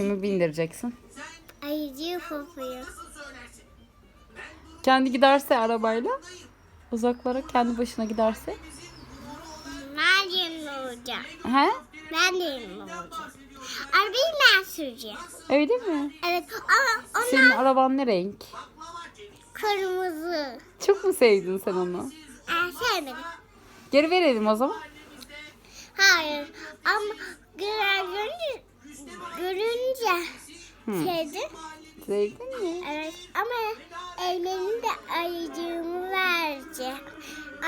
Kimi bindireceksin? Ayıcı kopuyor. Kendi giderse arabayla. Uzaklara kendi başına giderse. Ben yanımda olacağım. He? Ben de olacağım. Arabayı ben süreceğim. Öyle mi? Evet ama onlar Senin araban ne renk? kırmızı. Çok mu sevdin sen onu? Ben sevmedim. Geri verelim o zaman. Hayır ama güzel görünce. Sevdim. Sevdin mi? Evet ama ellerinde ayıcığımı vereceğim.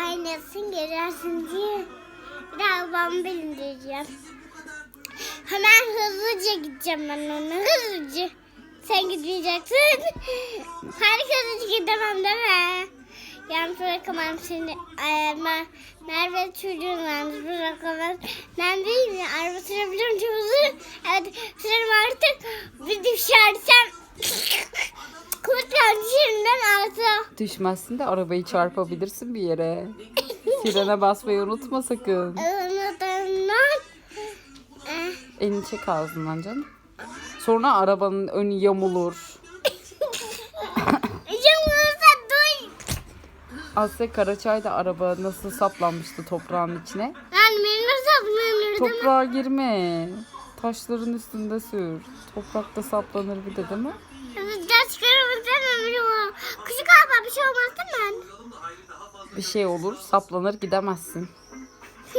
Aynasın girersin diye arabamı bindireceğim. Hemen hızlıca gideceğim ben ona hızlıca. Sen gitmeyeceksin. Harika hızlıca gidemem değil mi? Yalnız bırakamam seni. Ay, ben, Merve çocuğunu yalnız bırakamam. Ben değil mi? Araba sürebilirim çok hızlı. Evet artık. Bir düşersem kurtlar şimdiden altı. Düşmezsin de arabayı çarpabilirsin bir yere. Frene basmayı unutma sakın. Anladığımdan eh, Elini çek ağzından canım. Sonra arabanın önü yamulur. Yumurta duy. Asya Karaçay da araba nasıl saplanmıştı toprağın içine. Ben beni saplanırdım. Toprağa girme. Taşların üstünde sür. Toprakta saplanır bir de değil mi? Küçük abla bir şey olmaz değil mi? Bir şey olur saplanır gidemezsin.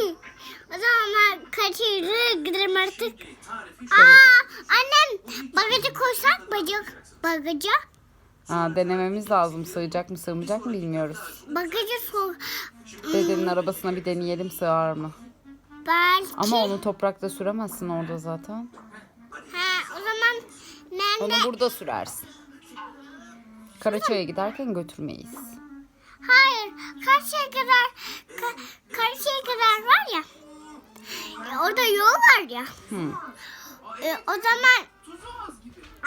o zaman ben kaçırır giderim artık. Aa annem bagaja koysak bacak. Bagaja. Ha, denememiz lazım. Sığacak mı sığmayacak mı bilmiyoruz. Bagaja sok. Dedenin arabasına bir deneyelim sığar mı? Belki. Ama onu toprakta süremezsin orada zaten. Ha, o zaman ben de... Onu burada sürersin. Karaçay'a giderken götürmeyiz. Hayır. Karşıya kadar ka, karşıya kadar var ya. e, orada yol var ya. Hı. E, o zaman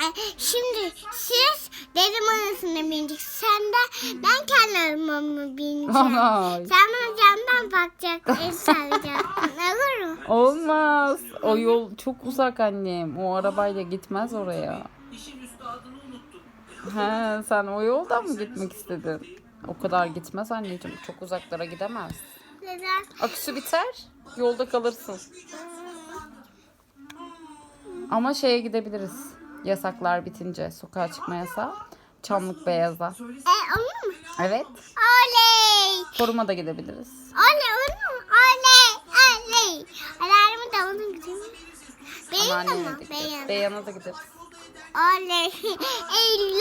Ay, şimdi siz dedim arasında binecek. Sen de ben kendi arabamı bineceğim. Sen bana camdan bakacak. El sallayacaksın. Olur mu? Olmaz. O yol çok uzak annem. O arabayla gitmez oraya. He, sen o yoldan mı gitmek istedin? O kadar gitmez anneciğim. Çok uzaklara gidemez. Neden? Aküsü biter. Yolda kalırsın. Ama şeye gidebiliriz. Yasaklar bitince. Sokağa çıkma yasağı. Çamlık Beyaz'a. E, olur mu? Evet. Oley. Foruma da gidebiliriz. Oley olur mu? Oley. Oley. Alarmı da onun Anneanneye de mi? gideriz. Benim. Beyan'a da gideriz. Oley. Eylül.